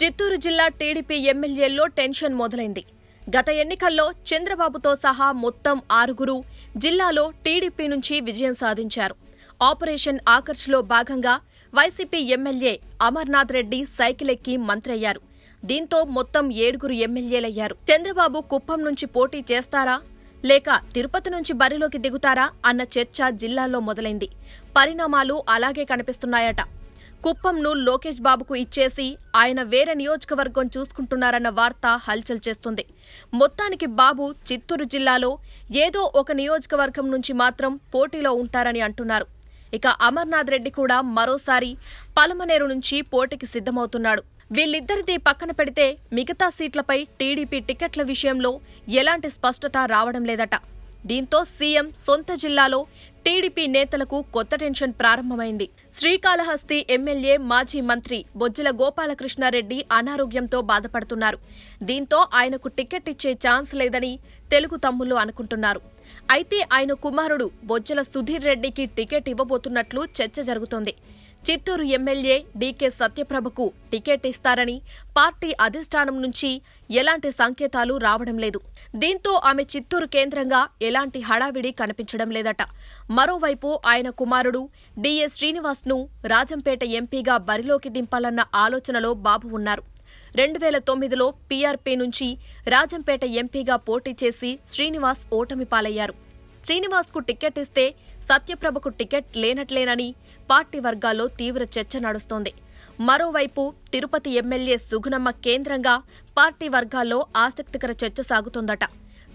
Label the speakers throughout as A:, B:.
A: చిత్తూరు జిల్లా TDP ఎమ్మెల్యేల్లో tension మొదలైంది. గత ఎన్నికల్లో చంద్రబాబుతో సహా మొత్తం ఆరుగురు జిల్లాలో టీడీపీ నుంచి విజయం సాధించారు. ఆపరేషన్ ఆకర్ష్లో భాగంగా YCP MLA Amarnath Reddy cycle ఎక్కి మంత్రి అయ్యారు దీంతో మొత్తం ఏడుగురు ఎమ్మెల్యేలయ్యారు. చంద్రబాబు కుప్పం నుంచి పోటీ చేస్తారా? లేక తిరుపతి నుంచి బరిలోకి దిగుతారా? అన్న చర్చ జిల్లాలో మొదలైంది. పరిణామాలు అలాగే కనిపిస్తున్నాయట. కుప్పంను లోకేష్ బాబుకు ఇచ్చేసి ఆయన వేరే నియోజకవర్గం చూసుకుంటున్నారన్న వార్త హల్చల్ చేస్తుంది. మొత్తానికి బాబు చిత్తూరు జిల్లాలో ఏదో ఒక నియోజకవర్గం నుంచి మాత్రం పోటీలో ఉంటారని అంటున్నారు. ఇక అమర్నాథ్ రెడ్డి కూడా మరోసారి పలమనేరు నుంచి పోటీకి సిద్ధమవుతున్నాడు. వీళ్ళిద్దరిది పక్కన పెడితే మిగతా సీట్లపై టీడీపీ టికెట్ల విషయంలో ఎలాంటి స్పష్టత రావడం లేదట. దీంతో సీఎం సొంత జిల్లాలో టీడీపీ నేతలకు కొత్త టెన్షన్ ప్రారంభమైంది. శ్రీకాళహస్తి ఎమ్మెల్యే మాజీ మంత్రి బొజ్జల గోపాలకృష్ణారెడ్డి అనారోగ్యంతో బాధపడుతున్నారు. దీంతో ఆయనకు టికెట్ ఇచ్చే ఛాన్స్ లేదని తెలుగు తమ్ముళ్ళు అనుకుంటున్నారు. అయితే ఆయన కుమారుడు బొజ్జల సుధీర్ రెడ్డికి టికెట్ ఇవ్వబోతున్నట్లు చర్చ జరుగుతోంది. చిత్తూరు ఎమ్మెల్యే డీకే సత్యప్రభకు టికెట్ ఇస్తారని పార్టీ అధిష్టానం నుంచి ఎలాంటి సంకేతాలు రావడం లేదు. దీంతో ఆమె చిత్తూరు కేంద్రంగా ఎలాంటి హడావిడి కనిపించడం లేదట. మరోవైపు ఆయన కుమారుడు డిఎస్ శ్రీనివాస్ను రాజంపేట ఎంపీగా బరిలోకి దింపాలన్న ఆలోచనలో బాబు ఉన్నారు. రెండు వేల తొమ్మిదిలో పీఆర్పీ నుంచి రాజంపేట ఎంపీగా పోటీ చేసి శ్రీనివాస్ ఓటమి పాలయ్యారు. శ్రీనివాస్కు టికెట్ ఇస్తే సత్యప్రభకు టికెట్ లేనట్లేనని పార్టీ వర్గాల్లో తీవ్ర చర్చ నడుస్తోంది. మరోవైపు తిరుపతి ఎమ్మెల్యే సుగుణమ్మ కేంద్రంగా పార్టీ వర్గాల్లో ఆసక్తికర చర్చ సాగుతోందట.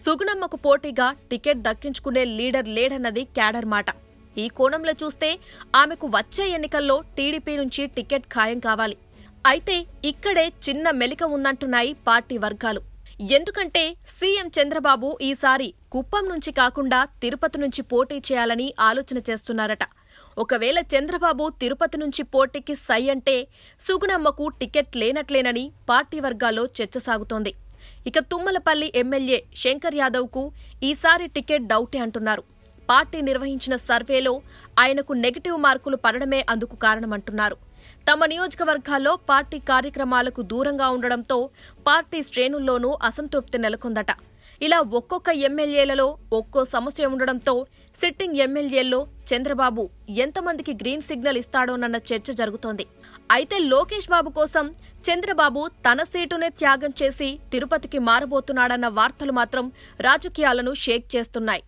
A: సుగుణమ్మకు పోటీగా టికెట్ దక్కించుకునే లీడర్ లేడన్నది క్యాడర్ మాట. ఈ కోణంలో చూస్తే ఆమెకు వచ్చే ఎన్నికల్లో టీడీపీ నుంచి టికెట్ ఖాయం కావాలి. అయితే ఇక్కడే చిన్న మెలిక ఉందంటున్నాయి పార్టీ వర్గాలు. ఎందుకంటే సీఎం చంద్రబాబు ఈసారి కుప్పం నుంచి కాకుండా తిరుపతి నుంచి పోటీ చేయాలని ఆలోచన చేస్తున్నారట. ఒకవేళ చంద్రబాబు తిరుపతి నుంచి పోటీకి సై అంటే సుగుణమ్మకు టికెట్ లేనట్లేనని పార్టీ వర్గాల్లో చర్చ సాగుతోంది. ఇక తుమ్మలపల్లి ఎమ్మెల్యే శంకర్ యాదవ్కు ఈసారి టికెట్ డౌటే అంటున్నారు. పార్టీ నిర్వహించిన సర్వేలో ఆయనకు నెగిటివ్ మార్కులు పడడమే అందుకు కారణమంటున్నారు. తమ నియోజకవర్గాల్లో పార్టీ కార్యక్రమాలకు దూరంగా ఉండడంతో పార్టీ శ్రేణుల్లోనూ అసంతృప్తి నెలకొందట. ఇలా ఒక్కొక్క ఎమ్మెల్యేలలో ఒక్కో సమస్య ఉండడంతో సిట్టింగ్ ఎమ్మెల్యేల్లో చంద్రబాబు ఎంతమందికి గ్రీన్ సిగ్నల్ ఇస్తాడోనన్న చర్చ జరుగుతోంది. అయితే లోకేష్ బాబు కోసం చంద్రబాబు తన సీటునే త్యాగం చేసి తిరుపతికి మారబోతున్నాడన్న వార్తలు మాత్రం రాజకీయాలను షేక్ చేస్తున్నాయి.